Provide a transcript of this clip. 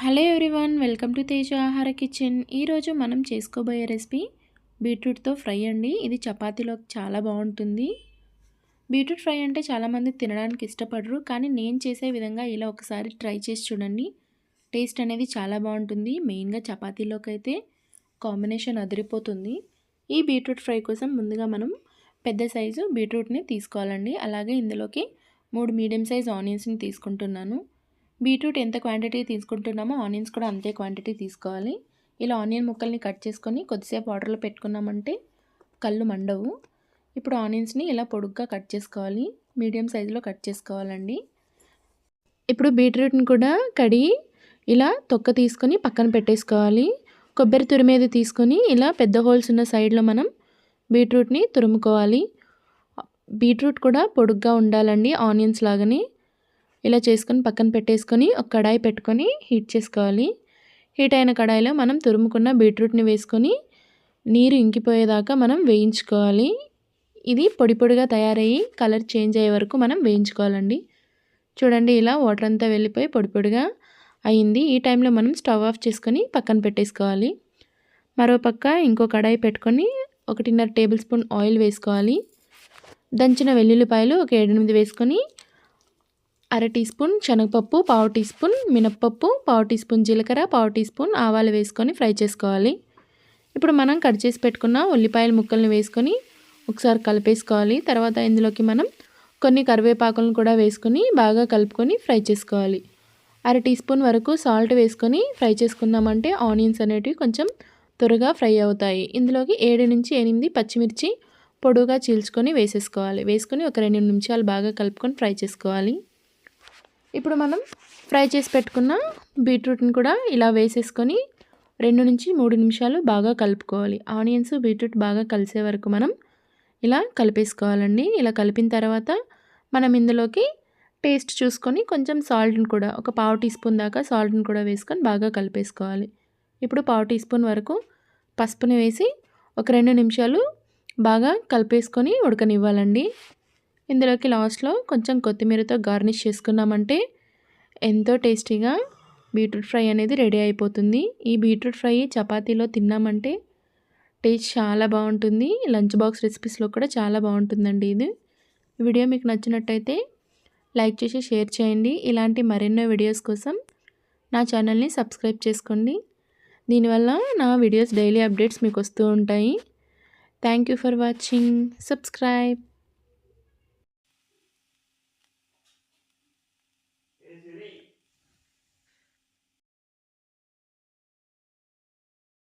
Hello everyone welcome to Teja Aahara kitchen. ఈరోజు మనం చేసుకోబోయే రెసిపీ బీట్రూట్తో ఫ్రై అండి. ఇది చపాతీలో చాలా బాగుంటుంది. బీట్రూట్ ఫ్రై అంటే చాలామంది తినడానికి ఇష్టపడరు కానీ నేను చేసే విధంగా ఇలా ఒకసారి ట్రై చేసి చూడండి. టేస్ట్ అనేది చాలా బాగుంటుంది. మెయిన్గా చపాతీలోకి అయితే కాంబినేషన్ అదిరిపోతుంది. ఈ బీట్రూట్ ఫ్రై కోసం ముందుగా మనం పెద్ద సైజు బీట్రూట్ని తీసుకోవాలండి. అలాగే ఇందులోకి మూడు మీడియం సైజ్ ఆనియన్స్ని తీసుకుంటున్నాను. బీట్రూట్ ఎంత క్వాంటిటీ తీసుకుంటున్నామో ఆనియన్స్ కూడా అంతే క్వాంటిటీ తీసుకోవాలి. ఇలా ఆనియన్ ముక్కల్ని కట్ చేసుకొని కొద్దిసేపు వాటర్లో పెట్టుకున్నామంటే కళ్ళు మండవు. ఇప్పుడు ఆనియన్స్ని ఇలా పొడుగ్గా కట్ చేసుకోవాలి. మీడియం సైజులో కట్ చేసుకోవాలండి. ఇప్పుడు బీట్రూట్ని కూడా కడిగి ఇలా తొక్క తీసుకొని పక్కన పెట్టేసుకోవాలి. కొబ్బరి తురిమేది తీసుకొని ఇలా పెద్ద హోల్స్ ఉన్న సైడ్లో మనం బీట్రూట్ని తురుముకోవాలి. బీట్రూట్ కూడా పొడుగ్గా ఉండాలండి ఆనియన్స్ లాగానే. ఇలా చేసుకొని పక్కన పెట్టేసుకొని ఒక కడాయి పెట్టుకొని హీట్ చేసుకోవాలి. హీట్ అయిన కడాయిలో మనం తురుముకున్న బీట్రూట్ని వేసుకొని నీరు ఇంకిపోయేదాకా మనం వేయించుకోవాలి. ఇది పొడి పొడిగా తయారయ్యి కలర్ చేంజ్ అయ్యే వరకు మనం వేయించుకోవాలండి. చూడండి ఇలా వాటర్ అంతా వెళ్ళిపోయి పొడి పొడిగా అయింది. ఈ టైంలో మనం స్టవ్ ఆఫ్ చేసుకొని పక్కన పెట్టేసుకోవాలి. మరోపక్క ఇంకో కడాయి పెట్టుకొని ఒకటిన్నర టేబుల్ స్పూన్ ఆయిల్ వేసుకోవాలి. దంచిన వెల్లుల్లిపాయలు ఒక ఏడెనిమిది వేసుకొని అర టీ స్పూన్ శనగపప్పు పావు టీ స్పూన్ మినప్పప్పు పావు టీ స్పూన్ జీలకర్ర పావు టీ స్పూన్ ఆవాలు వేసుకొని ఫ్రై చేసుకోవాలి. ఇప్పుడు మనం కట్ చేసి పెట్టుకున్న ఉల్లిపాయల ముక్కల్ని వేసుకొని ఒకసారి కలిపేసుకోవాలి. తర్వాత ఇందులోకి మనం కొన్ని కరివేపాకులను కూడా వేసుకొని బాగా కలుపుకొని ఫ్రై చేసుకోవాలి. అర టీ స్పూన్ వరకు సాల్ట్ వేసుకొని ఫ్రై చేసుకుందామంటే ఆనియన్స్ అనేటివి కొంచెం త్వరగా ఫ్రై అవుతాయి. ఇందులోకి ఏడు నుంచి ఎనిమిది పచ్చిమిర్చి పొడుగా చీల్చుకొని వేసేసుకోవాలి. వేసుకొని ఒక రెండు నిమిషాలు బాగా కలుపుకొని ఫ్రై చేసుకోవాలి. ఇప్పుడు మనం ఫ్రై చేసి పెట్టుకున్న బీట్రూట్ని కూడా ఇలా వేసేసుకొని రెండు నుంచి మూడు నిమిషాలు బాగా కలుపుకోవాలి. ఆనియన్స్ బీట్రూట్ బాగా కలిసే వరకు మనం ఇలా కలిపేసుకోవాలండి. ఇలా కలిపిన తర్వాత మనం ఇందులోకి టేస్ట్ చూసుకొని కొంచెం సాల్ట్ని కూడా ఒక పావు టీ స్పూన్ దాకా సాల్ట్ని కూడా వేసుకొని బాగా కలిపేసుకోవాలి. ఇప్పుడు పావు టీ స్పూన్ వరకు పసుపుని వేసి ఒక రెండు నిమిషాలు బాగా కలిపేసుకొని ఉడకనివ్వాలండి. ఇందులోకి లాస్ట్లో కొంచెం కొత్తిమీరతో గార్నిష్ చేసుకున్నామంటే ఎంతో టేస్టీగా బీట్రూట్ ఫ్రై అనేది రెడీ అయిపోతుంది. ఈ బీట్రూట్ ఫ్రై చపాతీలో తిన్నామంటే టేస్ట్ చాలా బాగుంటుంది. లంచ్ బాక్స్ రెసిపీస్లో కూడా చాలా బాగుంటుందండి ఇది. వీడియో మీకు నచ్చినట్టయితే లైక్ చేసి షేర్ చేయండి. ఇలాంటి మరెన్నో వీడియోస్ కోసం నా ఛానల్ని సబ్స్క్రైబ్ చేసుకోండి. దీనివల్ల నా వీడియోస్ డైలీ అప్డేట్స్ మీకు వస్తూ ఉంటాయి. Thank you for watching. Subscribe.